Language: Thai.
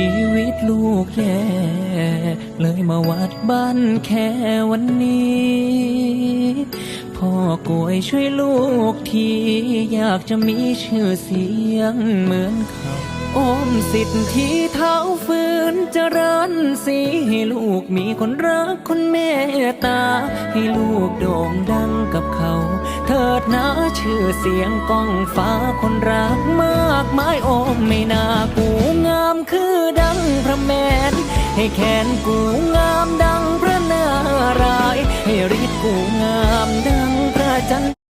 ีวิตลูกแย่เลยมาวัดบ้านแค่วันนี้ พ่อกวยช่วยลูกทีอยากจะมีชื่อเสียงเหมือนเขาโอมสิทธิ์ที่เท้าฟื้นเจริญสีให้ลูกมีคนรักคนเมตตา ให้ลูกโด่งดังกับเขา เถิดนะชื่อเสียงก้องฟ้าคนรักมากมายโอมไม่น่า แมน ให้แขนกูงามดังพระนาราย ให้ฤทธิ์กูงามดังพระจันทร์